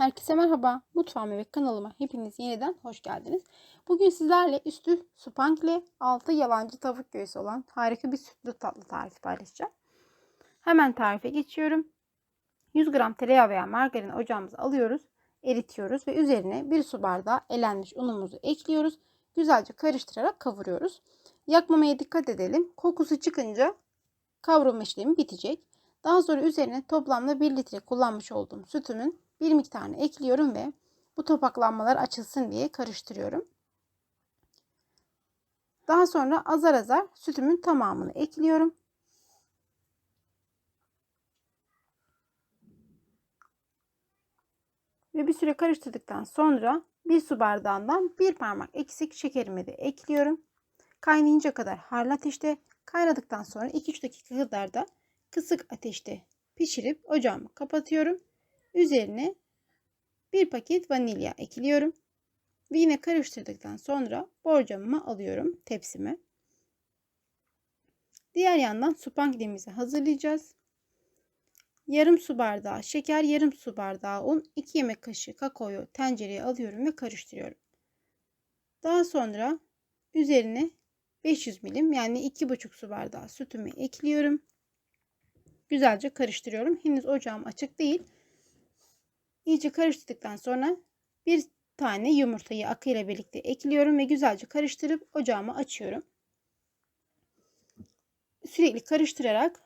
Herkese merhaba. Mutfağıma ve kanalıma hepiniz yeniden hoş geldiniz. Bugün sizlerle üstü spankle altı yalancı tavuk göğsü olan harika bir sütlü tatlı tarifi paylaşacağım. Hemen tarife geçiyorum. 100 gram tereyağı veya margarin ocağımıza alıyoruz. Eritiyoruz ve üzerine bir su bardağı elenmiş unumuzu ekliyoruz. Güzelce karıştırarak kavuruyoruz. Yakmamaya dikkat edelim. Kokusu çıkınca kavrulma işlemi bitecek. Daha sonra üzerine toplamda 1 litre kullanmış olduğum sütümün bir miktarını ekliyorum ve bu topaklanmalar açılsın diye karıştırıyorum. Daha sonra azar azar sütümün tamamını ekliyorum. Ve bir süre karıştırdıktan sonra bir su bardağından bir parmak eksik şekerimi de ekliyorum. Kaynayınca kadar harlı ateşte kaynadıktan sonra 2-3 dakika kadar da kısık ateşte pişirip ocağımı kapatıyorum. Üzerine bir paket vanilya ekliyorum. Ve yine karıştırdıktan sonra borcamımı alıyorum tepsime. Diğer yandan spanklerimizi hazırlayacağız. Yarım su bardağı şeker, yarım su bardağı un, 2 yemek kaşığı kakaoyu tencereye alıyorum ve karıştırıyorum. Daha sonra üzerine 500 milim yani 2,5 su bardağı sütümü ekliyorum. Güzelce karıştırıyorum. Henüz ocağım açık değil. İyice karıştırdıktan sonra bir tane yumurtayı akıyla birlikte ekliyorum ve güzelce karıştırıp ocağımı açıyorum. Sürekli karıştırarak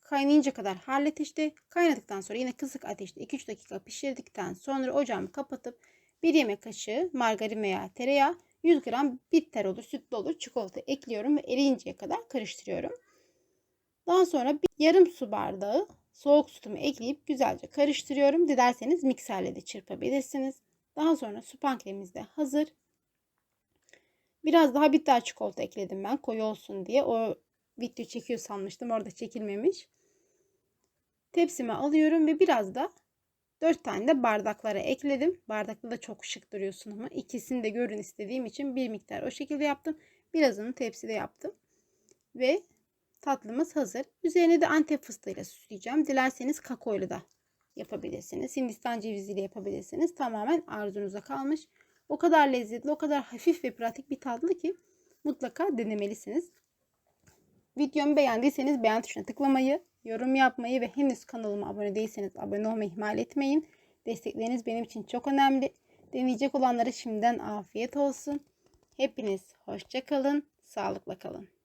kaynayınca kadar işte. Kaynadıktan sonra yine kısık ateşte 2-3 dakika pişirdikten sonra ocağımı kapatıp bir yemek kaşığı margarin veya tereyağı 100 gram bitter olur, sütlü olur, çikolata ekliyorum ve eriyinceye kadar karıştırıyorum. Daha sonra bir yarım su bardağı soğuk sütümü ekleyip güzelce karıştırıyorum. Dilerseniz mikserle de çırpabilirsiniz. Daha sonra su panklemiz de hazır. Biraz daha bitter çikolata ekledim ben koyu olsun diye. O video çekiyor sanmıştım. Orada çekilmemiş. Tepsime alıyorum ve biraz da 4 tane de bardaklara ekledim. Bardakta da çok şık duruyorsun ama ikisini de görün istediğim için bir miktar o şekilde yaptım. Birazını tepside yaptım. Ve tatlımız hazır. Üzerine de antep fıstığıyla süsleyeceğim. Dilerseniz kakaoyla da yapabilirsiniz. Hindistan ceviziyle yapabilirsiniz. Tamamen arzunuza kalmış. O kadar lezzetli, o kadar hafif ve pratik bir tatlı ki mutlaka denemelisiniz. Videomu beğendiyseniz beğen tuşuna tıklamayı, yorum yapmayı ve henüz kanalıma abone değilseniz abone olmayı ihmal etmeyin. Destekleriniz benim için çok önemli. Deneyecek olanlara şimdiden afiyet olsun. Hepiniz hoşça kalın, sağlıkla kalın.